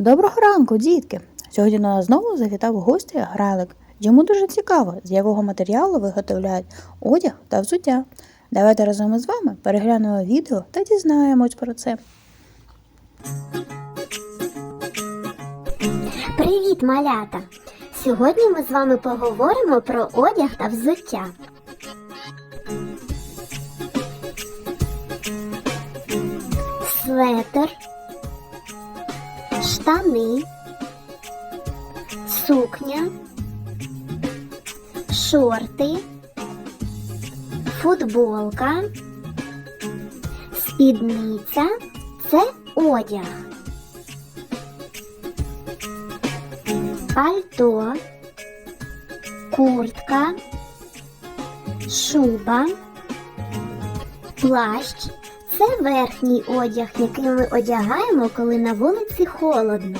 Доброго ранку, дітки! Сьогодні до нас знову завітав гості грайлик. Йому дуже цікаво, з якого матеріалу виготовляють одяг та взуття. Давайте разом із вами переглянемо відео та дізнаємось про це. Привіт, малята! Сьогодні ми з вами поговоримо про одяг та взуття. Светер, штани, сукня, шорти, футболка, спідниця це одяг. пальто, куртка, шуба, плащ це верхній одяг, який ми одягаємо, коли на вулиці холодно.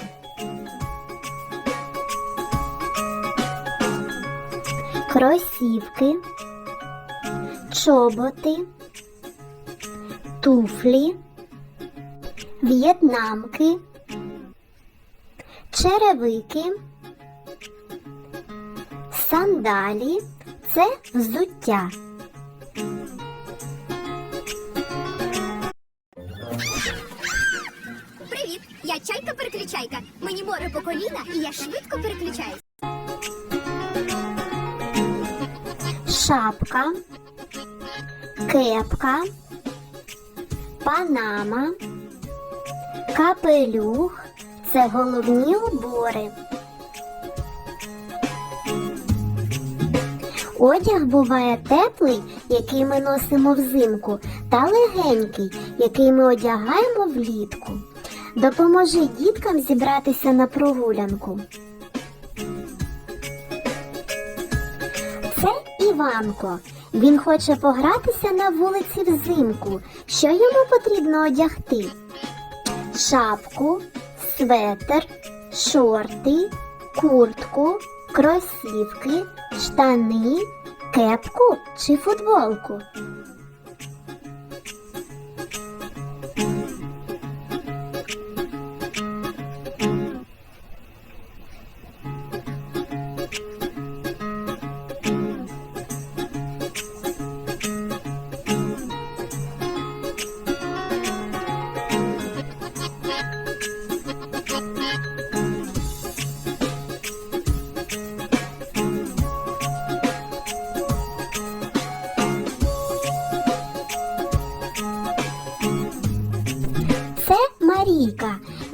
Кросівки, чоботи, туфлі, в'єтнамки черевики, сандалі це взуття. Чайка переключайка. Мені море по коліна, і я швидко переключаюсь. Шапка, кепка, панама, капелюх це головні убори. Одяг буває теплий, який ми носимо взимку, та легенький, який ми одягаємо влітку. Допоможи діткам зібратися на прогулянку. Це Іванко. Він хоче погратися на вулиці взимку. Що йому потрібно одягти? Шапку, светер, шорти, куртку, кросівки, штани, кепку чи футболку.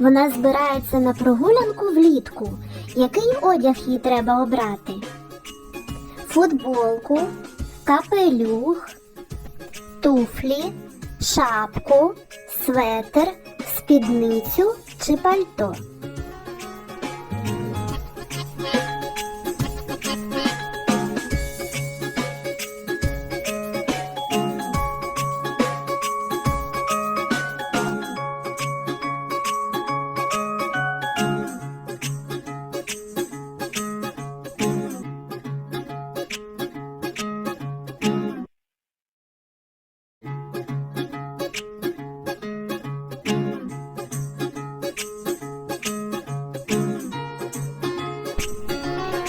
Вона збирається на прогулянку влітку. Який одяг їй треба обрати? Футболку, капелюх, туфлі, шапку, светр, спідницю чи пальто.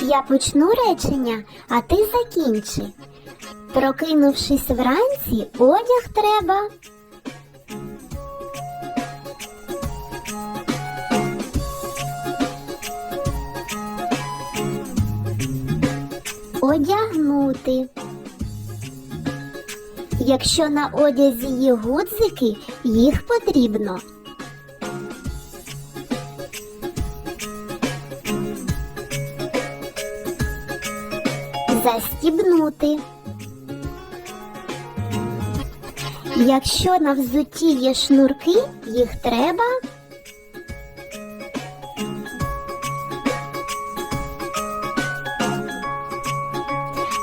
Я почну речення, а ти закінчи. Прокинувшись вранці, одяг треба. Одягнути. Якщо на одязі є гудзики, їх потрібно Застібнути. Якщо на взутті є шнурки, їх треба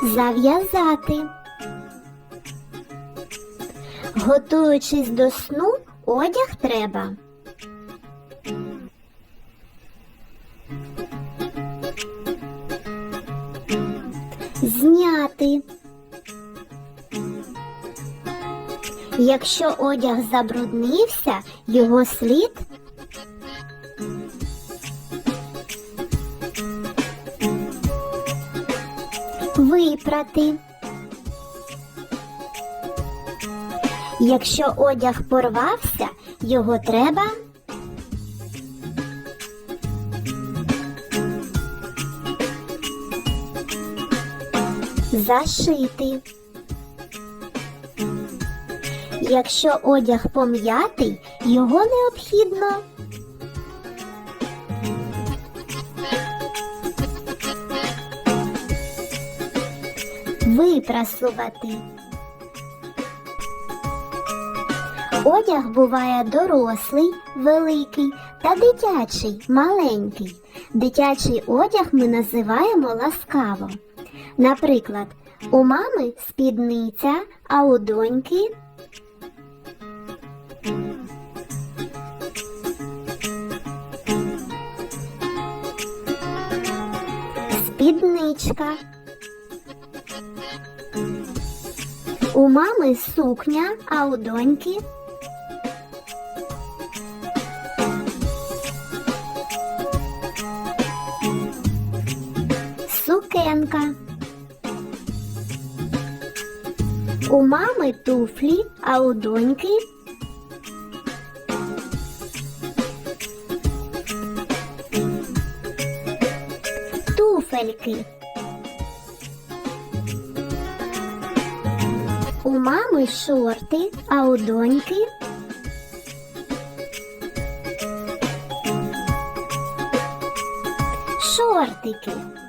зав'язати. Готуючись до сну, одяг треба. Зняти. Якщо одяг забруднився, його слід випрати. Якщо одяг порвався, його треба зашити. Якщо одяг пом'ятий, його необхідно випрасувати. Одяг буває дорослий, великий та дитячий, маленький. Дитячий одяг ми називаємо ласкаво. Наприклад, у мами спідниця, а у доньки спідничка. У мами сукня, а у доньки сукенка. У мами туфлі, а у доньки туфельки. У мами шорти, а у доньки шортики.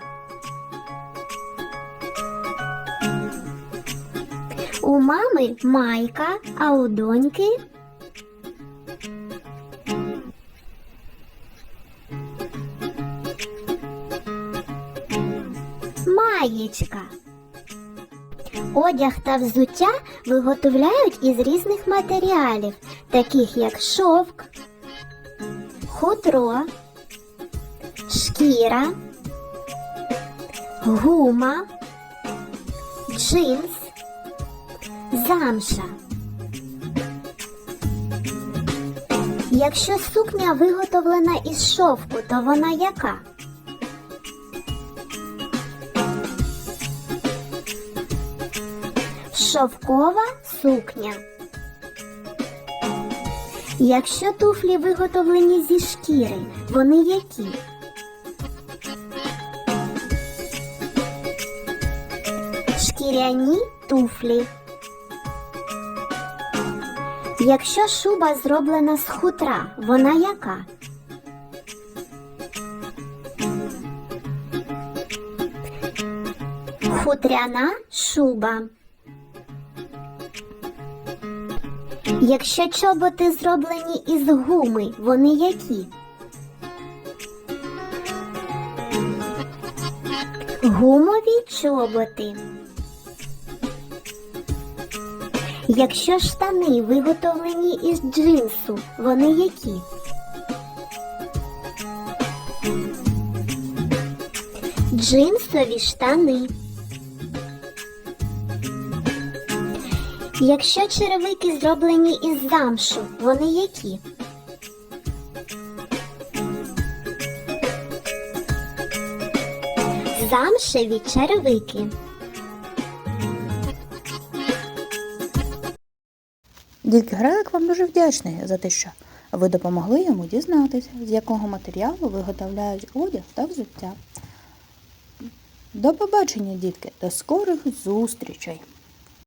У мами майка, а у доньки маєчка. Одяг та взуття виготовляють із різних матеріалів, таких як шовк, хутро, шкіра, гума, джинс, замша. Якщо сукня виготовлена із шовку, то вона яка? Шовкова сукня. Якщо туфлі виготовлені зі шкіри, вони які? Шкіряні туфлі. Якщо шуба зроблена з хутра, вона яка? Хутряна шуба. Якщо чоботи зроблені із гуми, вони які? Гумові чоботи. Якщо штани виготовлені із джинсу, вони які? Джинсові штани. Якщо черевики зроблені із замшу, вони які? Замшеві черевики. Дітки Грек вам дуже вдячний за те, що ви допомогли йому дізнатися, з якого матеріалу виготовляють одяг та взуття. До побачення, дітки, до скорих зустрічей!